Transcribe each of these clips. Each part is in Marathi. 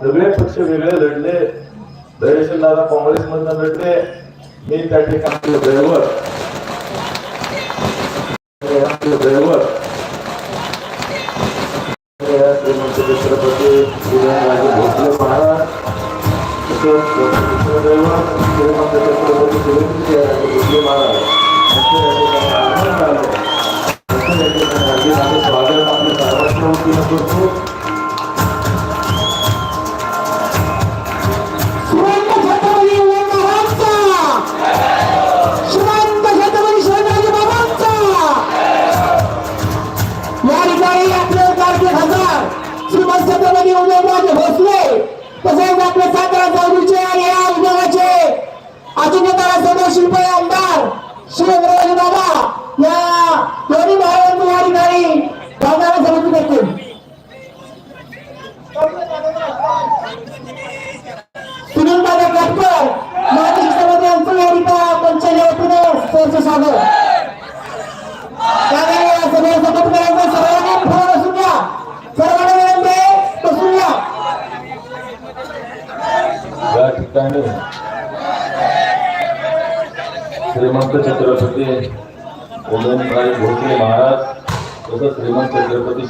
सगळे पक्ष वेगळे लढले. दरेशन दादा काँग्रेस मधनं लढले. मी त्या ठिकाणी ड्रायव्हर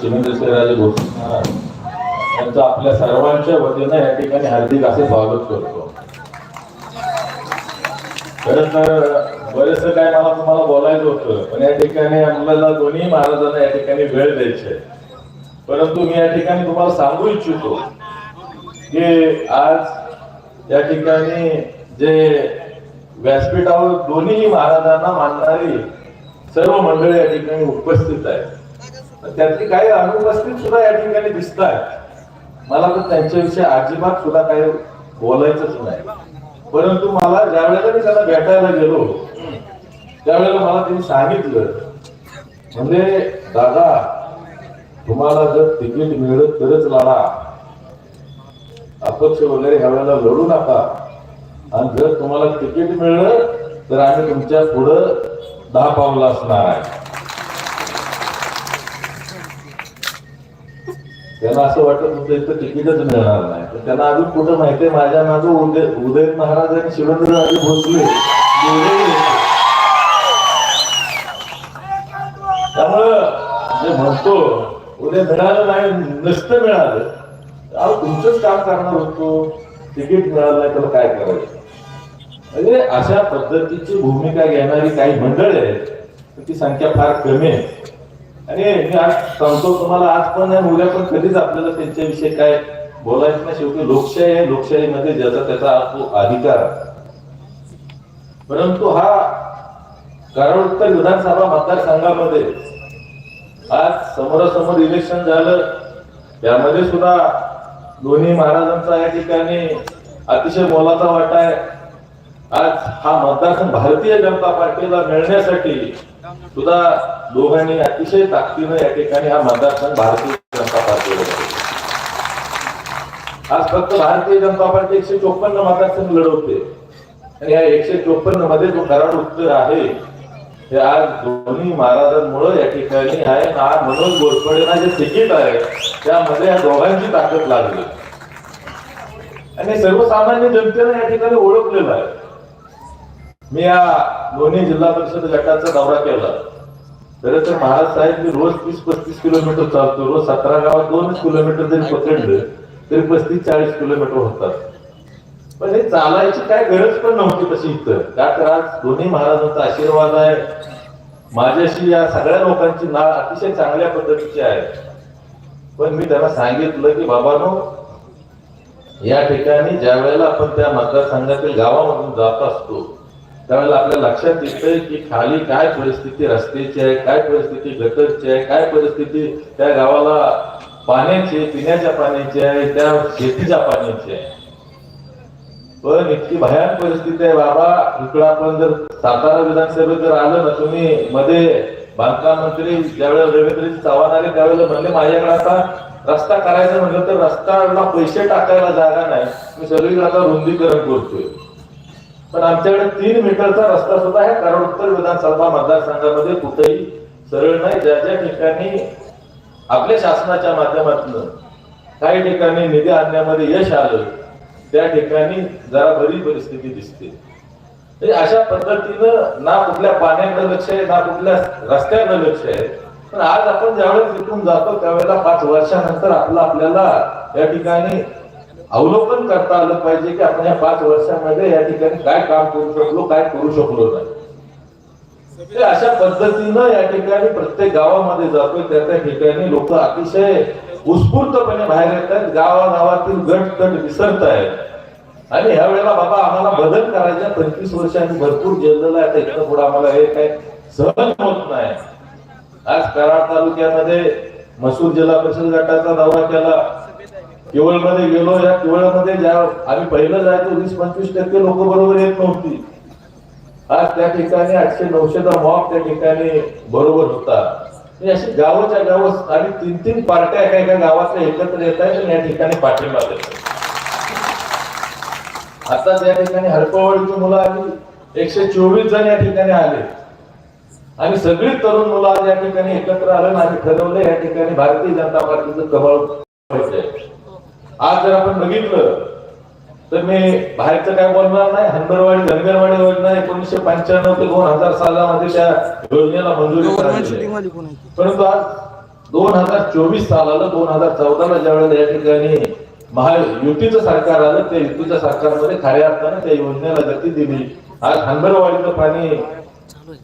छत्रपती भोसले महाराज यांचं आपल्या सर्वांच्या वतीनं या ठिकाणी हार्दिक असे स्वागत करतो. खरं तर बरेच काय मला तुम्हाला बोलायचं होतं पण या ठिकाणी आपल्याला दोन्ही महाराजांना या ठिकाणी वेळ द्यायचे परंतु मी या ठिकाणी तुम्हाला सांगू इच्छितो की आज या ठिकाणी जे व्यासपीठावर दोन्ही महाराजांना मानणारी सर्व मंडळी या ठिकाणी उपस्थित आहेत. त्यातली काही अनुपस्थित सुद्धा या ठिकाणी दिसत आहेत मला तर त्यांच्याविषयी अजिबात सुद्धा काही बोलायचंच नाही. परंतु मला ज्या वेळेला मी त्यांना भेटायला गेलो त्यावेळेला मला त्यांनी सांगितलं म्हणजे दादा तुम्हाला जर तिकीट मिळत तरच लढा अपक्ष वगैरे ह्या वेळेला लढू नका. आणि जर तुम्हाला तिकीट मिळलं तर आम्ही तुमच्या पुढं दहा पावलं असणार आहे. त्यांना असं वाटत होतं इथं तिकीटच मिळणार नाही. तर त्यांना अजून कुठं माहितीये माझ्या माझं उदय उदय महाराज आणि शिवेंद्रराजे भोसले. त्यामुळं जे म्हणतो उद्या मिळालं नाही नसतं मिळालं. अहो तुमचंच काम करणार होतो. तिकीट मिळालं नाही तर काय करायचं? म्हणजे अशा पद्धतीची भूमिका घेणारी काही मंडळ आहेत ती संख्या फार कमी आहे. आणि मी आज सांगतो तुम्हाला आज पण नाही उद्या पण कधीच आपल्याला त्यांच्याविषयी काय बोलायचं नाही. शेवटी लोकशाही आहे. लोकशाहीमध्ये ज्याचा त्याचा तो अधिकार परंतु हा कराड विधानसभा मतदारसंघामध्ये आज समोरासमोर इलेक्शन झालं. त्यामध्ये सुद्धा दोन्ही महाराजांचा या ठिकाणी अतिशय मोलाचा वाटा आहे. आज हा मतदारसंघ भारतीय जनता पार्टीला मिळण्यासाठी सुद्धा दोघांनी अतिशय ताकदीनं या ठिकाणी हा मतदारसंघ भारतीय जनता पार्टीला आज फक्त भारतीय जनता पार्टी एकशे चोपन्न मतदारसंघ लढवते. आणि या एकशे चोपन्नमध्ये जो कराड उत्तर आहे हे आज दोन्ही महाराजांमुळे या ठिकाणी आहे. ना मनोज गोरपडेना जे तिकीट आहे त्यामध्ये या दोघांची ताकद लागली. आणि सर्वसामान्य जनतेनं या ठिकाणी ओळखलेलं आहे. मी या दोन्ही जिल्हा परिषद गटाचा दौरा केला. खरं तर महाराज साहेब मी रोज तीस पस्तीस किलोमीटर चालतो. रोज सतरा गावात दोनच किलोमीटर जरी पकडलं तरी पस्तीस चाळीस किलोमीटर होतात. पण हे चालायची काय गरज पण नव्हती तशी इथं. का तर आज दोन्ही महाराजांचा आशीर्वाद आहे. माझ्याशी या सगळ्या लोकांची नाळ अतिशय चांगल्या पद्धतीची आहे. पण मी त्यांना सांगितलं की बाबानो या ठिकाणी ज्या वेळेला आपण त्या मतदारसंघातील गावामधून जात असतो त्यावेळेला आपल्या लक्षात येतंय की खाली काय परिस्थिती रस्त्याची आहे काय परिस्थिती गटरची आहे काय परिस्थिती त्या गावाला पाण्याची पिण्याच्या पाण्याची आहे त्या शेतीच्या पाण्याची आहे. पण इतकी भयान परिस्थिती आहे बाबा. इकडं आपण जर सातारा विधानसभेत जर आलं ना तुम्ही मध्ये बांधकाम मंत्री ज्यावेळेला रवींद्र चव्हाण आले त्यावेळेला म्हणले माझ्याकडे आता रस्ता करायचा म्हणलं तर रस्त्याला पैसे टाकायला जागा नाही. मी सगळीकडे आता रुंदीकरण करतोय. पण आमच्याकडे तीन मीटरचा रस्ता सुद्धा आहे. कारण उत्तर विधानसभा मतदारसंघामध्ये कुठेही सरळ नाही. ज्या ज्या ठिकाणी आपल्या शासनाच्या माध्यमातून काही ठिकाणी निधी आणण्यामध्ये यश आलं त्या ठिकाणी जरा बरी परिस्थिती दिसते. अशा पद्धतीनं ना कुठल्या पाण्याकडे लक्ष आहे ना कुठल्या रस्त्याकडे लक्ष आहे. पण आज आपण ज्यावेळेस तिथून जातो त्यावेळेला पाच वर्षानंतर आपलं आपल्याला या ठिकाणी अवलोकन करता आलं पाहिजे की आपण या पाच वर्षामध्ये या ठिकाणी काय काम करू शकलो काय करू शकलो नाही. अशा पद्धतीनं या ठिकाणी प्रत्येक गावामध्ये जातोय त्या त्या ठिकाणी लोक अतिशय उत्स्फूर्तपणे बाहेर येतात गावागावातील गट गट विसरत आहेत. आणि ह्या वेळेला बाबा आम्हाला बदल करायच्या पंचवीस वर्षांनी भरपूर जेललेला आहे. त्याच्या पुढे आम्हाला हे काय सहन होत नाही. आज कराड तालुक्यामध्ये मसूर जिल्हा परिषद गटाचा दौरा केला. केवळमध्ये गेलो या केवळमध्ये ज्या आम्ही पहिलं जायचो वीस पंचवीस टक्के लोक बरोबर येत नव्हती. आज त्या ठिकाणी आठशे नऊशेचा मॉब त्या ठिकाणी बरोबर होता. अशी गावाच्या गाव आणि तीन तीन पार्ट्या एका एका गावातल्या एकत्र येत आहेत आणि या ठिकाणी पाठिंबा देत आता त्या ठिकाणी हरपवळीची मुलं आली एकशे चोवीस जण या ठिकाणी आले. आणि सगळी तरुण मुलं आज या ठिकाणी एकत्र आलं आणि ठरवलं या ठिकाणी भारतीय जनता पार्टीचं कमळ व्हायचंय. आज जर आपण बघितलं तर मी बाहेरचं काय बोलणार नाही. हंबरवाडी धनगरवाडी योजना एकोणीसशे पंच्याण्णव ते दोन हजार सालामध्ये त्या योजनेला मंजुरी. परंतु आज दोन हजार चोवीस सालाला दोन हजार चौदाला ज्या वेळेला या ठिकाणी महायुतीचं सरकार आलं त्या युतीच्या सरकारमध्ये खऱ्या अर्थानं त्या योजनेला गती दिली. आज हंबरवाडीचं पाणी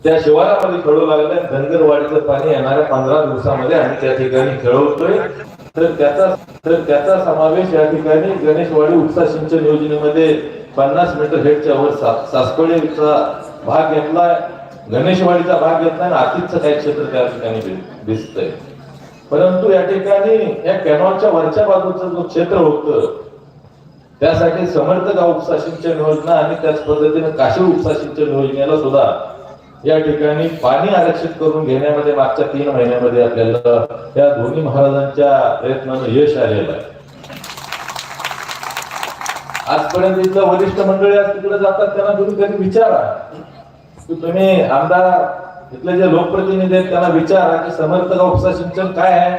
त्या शिवारामध्ये खेळू लागलंय. धनगरवाडीचं पाणी येणाऱ्या पंधरा दिवसामध्ये आम्ही त्या ठिकाणी खेळवतोय. तर त्याचा तर त्याचा समावेश या ठिकाणी गणेशवाडी उपसा सिंचन योजनेमध्ये पन्नास मीटर हेडच्या वर सा- भाग घेतलाय गणेशवाडीचा भाग घेतला आणि आतीचं काही क्षेत्र त्या ठिकाणी दिसतंय. परंतु या ठिकाणी या कॅनॉलच्या वरच्या बाजूचं जो क्षेत्र होतं त्यासाठी समर्थ गाव उपसा सिंचन योजना आणि त्याच पद्धतीने काशी उपसा सिंचन योजनेला सुद्धा या ठिकाणी पाणी आरक्षित करून घेण्यामध्ये मागच्या तीन महिन्यामध्ये आपल्याला या दोन्ही महाराजांच्या प्रयत्नानं यश आलेलं आहे. आजपर्यंत इथलं वरिष्ठ मंडळी आज तिकडे जातात त्यांना तुम्ही कधी विचारा. की तुम्ही आमदार इथले जे लोकप्रतिनिधी आहेत त्यांना विचारा की समर्थ उपसा सिंचन काय आहे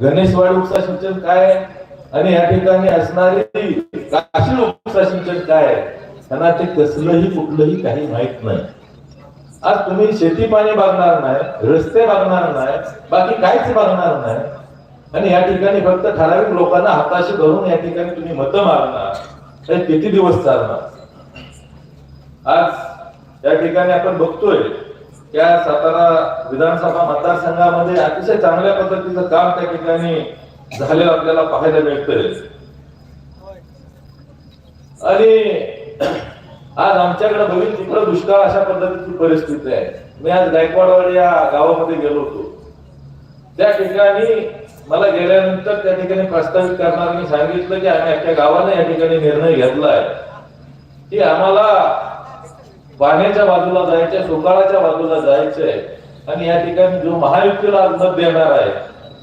गणेशवाडी उपसा सिंचन काय आहे आणि या ठिकाणी असणारी काशी उपसा सिंचन काय आहे त्यांना ते कसलंही कुठलंही काही माहीत नाही. आज तुम्ही शेती पाणी बघणार नाही रस्ते बघणार नाही बाकी काहीच बघणार नाही. आणि या ठिकाणी फक्त ठराविक लोकांना हाताशी धरून या ठिकाणी तुम्ही मतं मारणार हे किती दिवस चालणार? आज या ठिकाणी आपण बघतोय त्या सातारा विधानसभा मतदारसंघामध्ये अतिशय चांगल्या पद्धतीचं काम त्या ठिकाणी झालेलं आपल्याला पाहायला मिळतंय. आणि आज आमच्याकडे बघितलं तिकडं दुष्काळ अशा पद्धतीची परिस्थिती आहे. मी आज गायकवाडवाड या गावामध्ये गेलो होतो. त्या ठिकाणी मला गेल्यानंतर त्या ठिकाणी प्रस्तावित करणाऱ्यांनी सांगितलं की आम्ही आमच्या गावाने या ठिकाणी निर्णय घेतलाय की आम्हाला पाण्याच्या बाजूला जायचंय सुकाळाच्या बाजूला जायचंय. आणि या ठिकाणी जो महायुतीला आज मत देणार आहे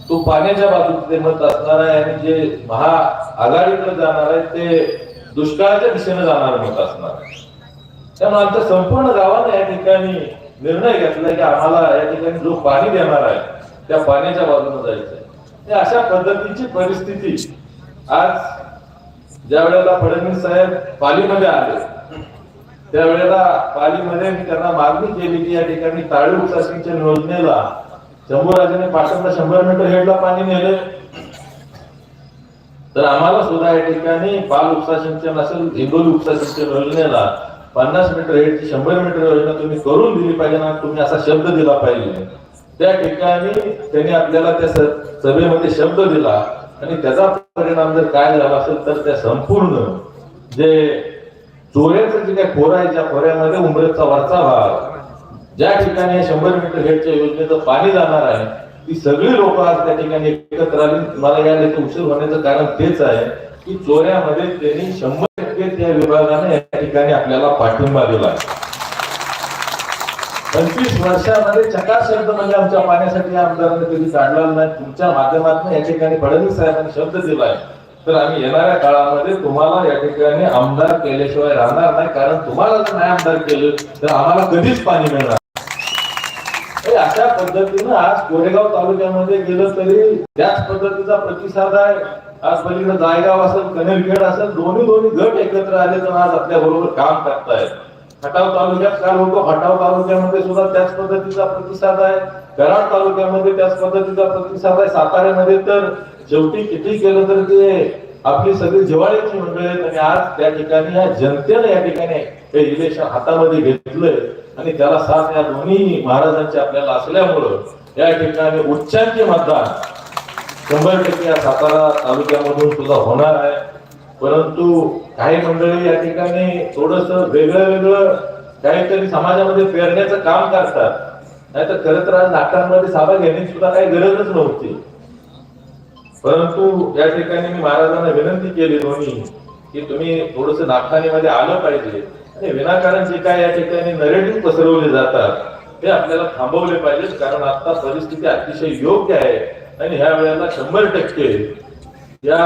तो पाण्याच्या बाजूचे मत असणार आहे आणि जे महाआघाडीकडे जाणार आहे ते दुष्काळाच्या दिशेने जाणार मत असणार आहे. त्यामुळे आमच्या संपूर्ण गावाने या ठिकाणी निर्णय घेतलाय की आम्हाला या ठिकाणी जो पाणी देणार आहे त्या पाण्याच्या बाजूने जायचंय. अशा पद्धतीची परिस्थिती आज ज्या वेळेला फडणवीस साहेब पालीमध्ये आले त्यावेळेला पालीमध्ये मी त्यांना मागणी केली की या ठिकाणी ताळी उपसा योजनेला शंभूराजाने पाटणला शंभर मीटर हेडला पाणी नेले तर आम्हाला सुद्धा या ठिकाणी पाल उपसा सिंचन असेल हिंगोली उपसा सिंचन योजनेला पन्नास मीटर हेडची शंभर मीटर योजना तुम्ही करून दिली पाहिजे ना तुम्ही असा शब्द दिला पाहिजे. त्या ठिकाणी त्यांनी आपल्याला त्या सभेमध्ये शब्द दिला आणि त्याचा परिणाम जर काय झाला असेल तर त्या संपूर्ण जे चोऱ्याचं जे काय खोर आहे त्या खोऱ्यामध्ये उमरेचा वरचा भाग ज्या ठिकाणी शंभर मीटर हेडच्या योजनेचं पाणी जाणार आहे ती सगळी लोक आज त्या ठिकाणी एकत्र आली. मला या उशीर होण्याचं कारण तेच आहे की चोऱ्यामध्ये त्यांनी शंभर त्या विभागाने या ठिकाणी आपल्याला पाठिंबा दिला. आहे पंचवीस वर्षामध्ये चकार शब्द म्हणजे आमच्या पाण्यासाठी आमदारांनी कधी काढला नाही. तुमच्या माध्यमातून या ठिकाणी फडणवीस साहेबांनी शब्द दिलाय तर आम्ही येणाऱ्या काळामध्ये तुम्हाला या ठिकाणी आमदार केल्याशिवाय राहणार नाही. कारण तुम्हाला जर नाही आमदार केलं तर आम्हाला कधीच पाणी मिळणार पद्धतीनं आज कोरेगाव तालुक्यामध्ये गेलं तरी त्याच पद्धतीचा प्रतिसाद आहे. आज पलीकडे जायगाव असेल कनेरखेड असेल दोन्ही दोन्ही गट एकत्र आले तर आज आपल्या बरोबर काम करतायत. खटाव तालुक्यात काल होतो खटाव तालुक्यामध्ये सुद्धा त्याच पद्धतीचा प्रतिसाद आहे. कराड तालुक्यामध्ये त्याच पद्धतीचा प्रतिसाद आहे. साताऱ्यामध्ये तर शेवटी किती केलं तर ते आपली सगळी जिवाळ्याची मंडळी आहेत आणि आज त्या ठिकाणी या जनतेनं या ठिकाणी हे इलेक्शन हातामध्ये घेतलंय. आणि त्याला साथ या दोन्ही महाराजांची आपल्याला असल्यामुळं या ठिकाणी उच्चांकी मतदान शंभर टक्के या सातारा तालुक्यामधून सुद्धा होणार आहे. परंतु काही मंडळी या ठिकाणी थोडस वेगळं वेगळं काहीतरी समाजामध्ये पेरण्याचं काम करतात. नाहीतर खरं तर आज नाटकांमध्ये सभा घेण्याची सुद्धा काही गरजच नव्हती. परंतु या ठिकाणी मी महाराजांना विनंती केली दोन्ही की तुम्ही थोडस नाटकांमध्ये आलं पाहिजे. हे विनाकारण जे काय या ठिकाणी नरेटिव्ह पसरवले जातात ते आपल्याला थांबवले पाहिजेत कारण आता परिस्थिती अतिशय योग्य आहे. आणि ह्या वेळेला शंभर टक्के या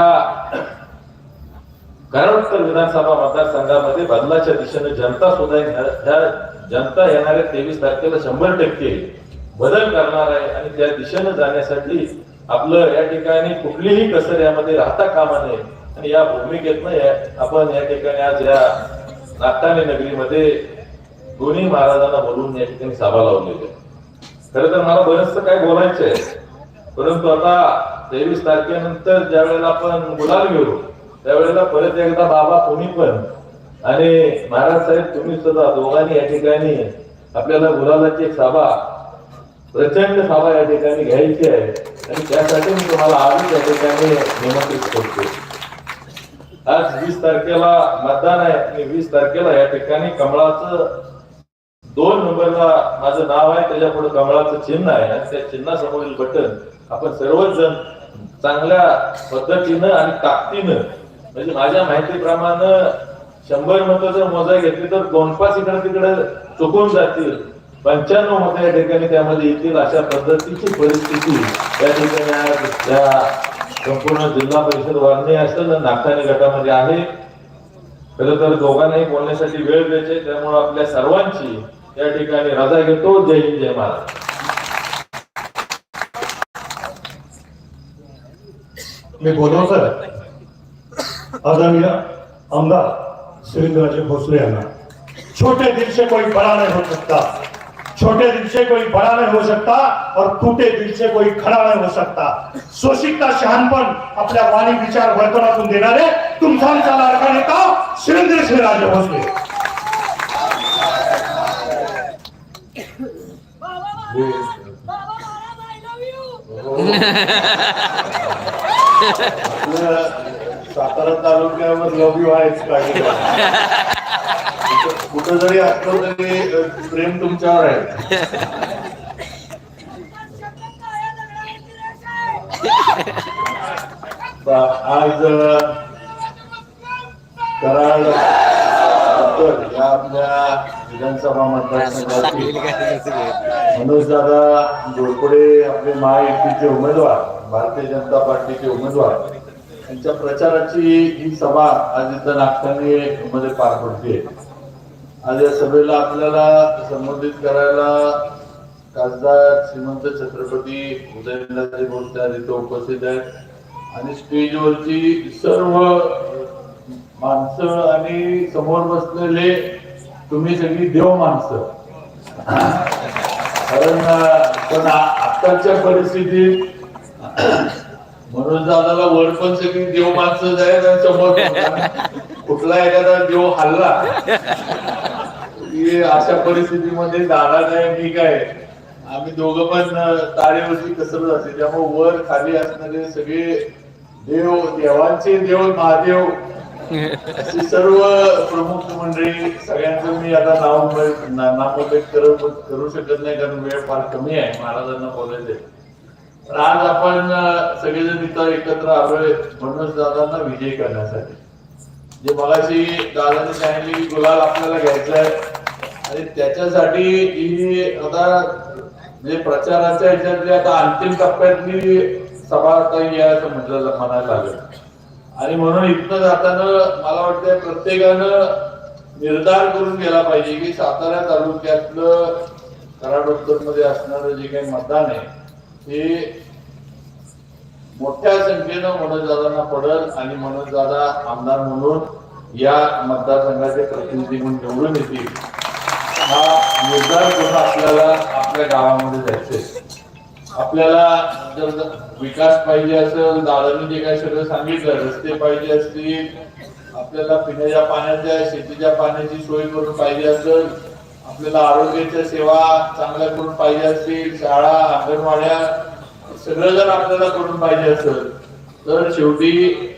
कराडकर विधानसभा मतदारसंघामध्ये बदलाच्या दिशेने जनता सुद्धा ह्या- जनता येणाऱ्या तेवीस तारखेला शंभर टक्के बदल करणार आहे. आणि त्या दिशेने जाण्यासाठी आपलं या ठिकाणी कुठलीही कसर यामध्ये राहता कामा नये. आणि या भूमिकेतनं आपण या ठिकाणी आज या नागटाणे नगरीमध्ये दोन्ही महाराजांना बोलून या ठिकाणी सभा लावलेली आहे. खरं तर मला बरंच काय बोलायचं आहे. परंतु आता तेवीस तारखेनंतर ज्या वेळेला आपण गुलाल घेऊ त्यावेळेला परत एकदा बाबा कोणी पण आणि महाराज साहेब तुम्ही सुद्धा दोघांनी या ठिकाणी आपल्याला गुलालाची एक सभा प्रचंड सभा या ठिकाणी घ्यायची आहे. आणि त्यासाठी मी तुम्हाला आजच या ठिकाणी निमंत्रित करतो. आज वीस तारखेला मतदान आहे आणि वीस तारखेला या ठिकाणी कमळाचं दोन नंबरला माझं नाव आहे त्याच्या पुढे कमळाचं चिन्ह आहे आणि त्या चिन्हासमोरील बटन आपण सर्वच जण चांगल्या पद्धतीनं आणि ताकदीनं म्हणजे माझ्या माहितीप्रमाणे शंभर मतं जर मोजा घेतली तर दोन पाच इकडे तिकडे चुकून जातील. पंच्याण्णव मतं या ठिकाणी त्यामध्ये येतील अशा पद्धतीची परिस्थिती या ठिकाणी आज संपूर्ण जिल्हा परिषद वारणे असतं नागताने गटामध्ये आहे. खर तर दोघांनाही बोलण्यासाठी वेळ द्यायचे त्यामुळे आपल्या सर्वांची या ठिकाणी रजा घेतो. जय हिंद जय महाराज मी बोलवतो आदरणीय आमदार सुरेंद्रजी भोसले यांना छोटे दिल से कोई बड़ा नहीं हो सकता छोटे दिल से कोई बड़ा नहीं हो सकता और टूटे दिल से कोई खड़ा नहीं हो सकता। शोषिकता शहानपण आपल्या वाणी विचार वर्तनातून देणारे तुमचा आमचा लाडका नेता सुरेंद्र सिंहराजे भोसले सातारा तालुक्यावर लव्ह यू आहेच काही कुठं जरी असलं तरी प्रेम तुमच्यावर आहे. आज कराड या आपल्या विधानसभा मतदारसंघातील मनोजदादा जोडपुडे आपले महायुतीचे उमेदवार भारतीय जनता पार्टीचे उमेदवार. त्यांच्या प्रचाराची ही सभा आज इथं नागठाणे मध्ये पार पडते. आज या सभेला आपल्याला संबोधित करायला खासदार श्रीमंत छत्रपती उदयनराजे भोसले आज इथं उपस्थित आहेत. आणि स्टेजवरची सर्व माणसं आणि समोर बसलेले तुम्ही सगळी देव माणसं. कारण पण आताच्या आत्ताच्या परिस्थितीत म्हणून दादाला वर पण सगळी देव माणसं आहेत आणि समोर. कुठला एखादा देव हल्ला. अशा परिस्थितीमध्ये दादा काय मी काय? आम्ही दोघं पण तारेवरती कसरत असते. त्यामुळे वर खाली असणारे सगळे देव देवांचे देव महादेव अशी सर्व प्रमुख मंडळी सगळ्यांचं मी आता नाव नामोल्लेख करू शकत नाही कारण वेळ फार कमी आहे. महाराजांना बोलायचे तर आज आपण सगळेजण इथं एकत्र आलोय म्हणूनच दादांना विजयी करण्यासाठी. जे मगाशी दादाने सांगितले की गुलाल आपल्याला घ्यायचा आहे आणि त्याच्यासाठी ही आता म्हणजे प्रचाराच्या ह्याच्यातली आता अंतिम टप्प्यातली सभा आता या असं म्हटलं म्हणायला आलं आणि म्हणून इथनं जाताना मला वाटतं प्रत्येकानं निर्धार करून गेला पाहिजे की सातारा तालुक्यातलं कराड उत्तरमध्ये असणारं जे काही मतदान आहे हे मोठ्या संख्येनं मनोजदादांना पडल आणि मनोजदादा आमदार म्हणून या मतदारसंघाचे प्रतिनिधी म्हणून निवडून येतील. हा निर्धार करून आपल्याला आपल्या गावामध्ये जायचंय आपल्याला जर विकास पाहिजे असेल दादांनी जे काही सगळं सांगितलं रस्ते पाहिजे असतील आपल्याला पिण्याच्या पाण्याच्या शेतीच्या पाण्याची सोय करून पाहिजे असेल आपल्याला आरोग्याच्या सेवा चांगल्या करून पाहिजे असतील शाळा अंगणवाड्या सगळं जर आपल्याला करून पाहिजे असेल तर शेवटी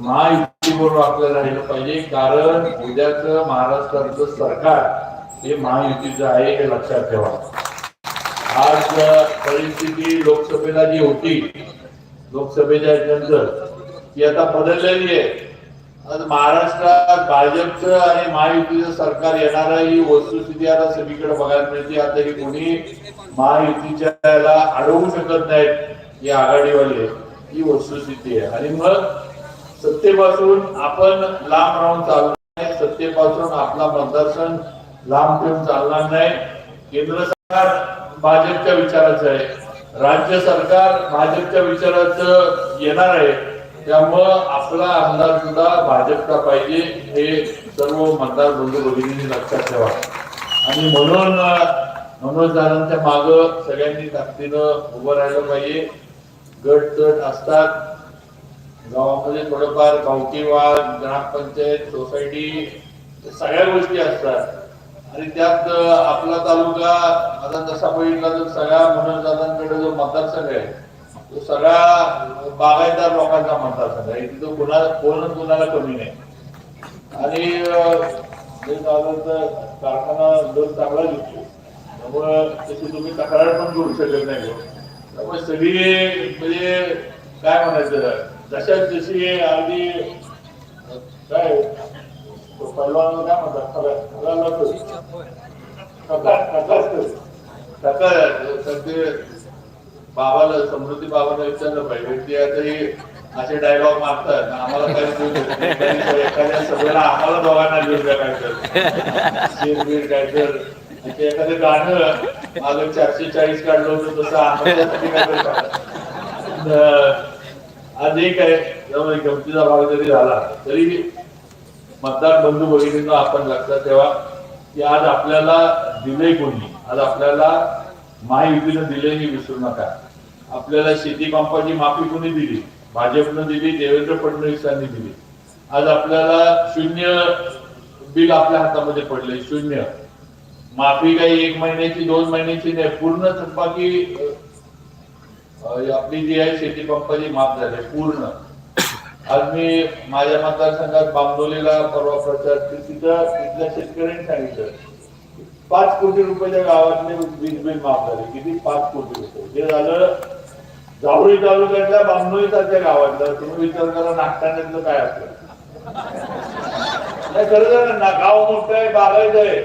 महायुतीवरून आपल्याला राहिलं पाहिजे. कारण उद्याच महाराष्ट्राचं सरकार हे महायुतीचं आहे हे लक्षात ठेवा. आज परिस्थिती लोकसभेला जी होती लोकसभेच्या नंतर ती आता बदललेली आहे. महाराष्ट्रात भाजपचं आणि महायुतीचं सरकार येणार आहे ही वस्तुस्थिती आता सगळीकडे बघायला मिळते. आता ही कोणी महायुतीच्या याला अडवू शकत नाहीत ही आघाडीवाले ही वस्तुस्थिती आहे. आणि मग सत्तेपासून आपण लांब राहून चालणार नाही. सत्तेपासून आपला मतदारसंघ लांब ठेवून चालणार नाही. केंद्र सरकार भाजपच्या विचाराचं आहे. राज्य सरकार भाजपच्या विचाराचं येणार आहे. त्यामुळं आपला आमदार सुद्धा भाजपचा पाहिजे हे सर्व मतदार बंधू भगिनींनी लक्षात ठेवा. आणि म्हणून मनोज दादांच्या माग सगळ्यांनी ताकदीनं उभं राहिलं पाहिजे. गट तट असतात. गावामध्ये थोडंफार गावकीवाद ग्रामपंचायत सोसायटी सगळ्या गोष्टी असतात. आणि त्यात आपला तालुका आता जसा बघितला तर सगळ्या मनोजदादांकडे जो मतदारसंघ आहे तो सगळा बागायतदार लोकांचा मतदारसंघ आहे. तिथं कुणा कोण कुणाला कमी नाही. आणि कारखाना दर चांगला दिसतो. त्यामुळं त्याची तुम्ही तक्रार पण करू शकत नाही. त्यामुळे सगळी म्हणजे काय म्हणायचं जशा जशी अगदी काय तो पहिलवान काय म्हणतात? खरं खरं बाबाला समृद्धी बाबाला विचारलं पाहिजे. ते आता हे असे डायलॉग मारतात. आम्हाला काय एखाद्या सगळ्याला आम्हाला दोघांना घेऊन काय काय एखादं गाणं मागं चारशे चाळीस काढलं होतं तसं आम्हाला काय आज एक आहे. त्यामुळे गमतीचा भाग जरी झाला तरी मतदार बंधू भगिनींना आपण लक्षात ठेवा की आज आपल्याला दिले कोणी? आज आपल्याला महायुतीनं दिले हे विसरू नका. आपल्याला शेती पंपाची माफी कोणी दिली? भाजपनं दिली देवेंद्र फडणवीसांनी दिली. आज आपल्याला शून्य बिल आपल्या हातामध्ये पडले शून्य. माफी काही एक महिन्याची दोन महिन्याची नाही पूर्ण थकबाकी आपली जी आहे शेती पंपाची माफ झाली पूर्ण. आज मी माझ्या मतदारसंघात बांबोलीला परवा प्रचार तिथं तिथल्या शेतकऱ्यांनी सांगितलं पाच कोटी रुपयाच्या गावातले वीज बिल माफ झाले किती? पाच कोटी रुपये. जे झालं जावळी तालुक्यातल्या बांबोली सारख्या गावातलं तुम्ही विचार करा नागठाण्यातलं काय असलं नाही खरं तर ना गाव मोठं आहे बागायचं आहे.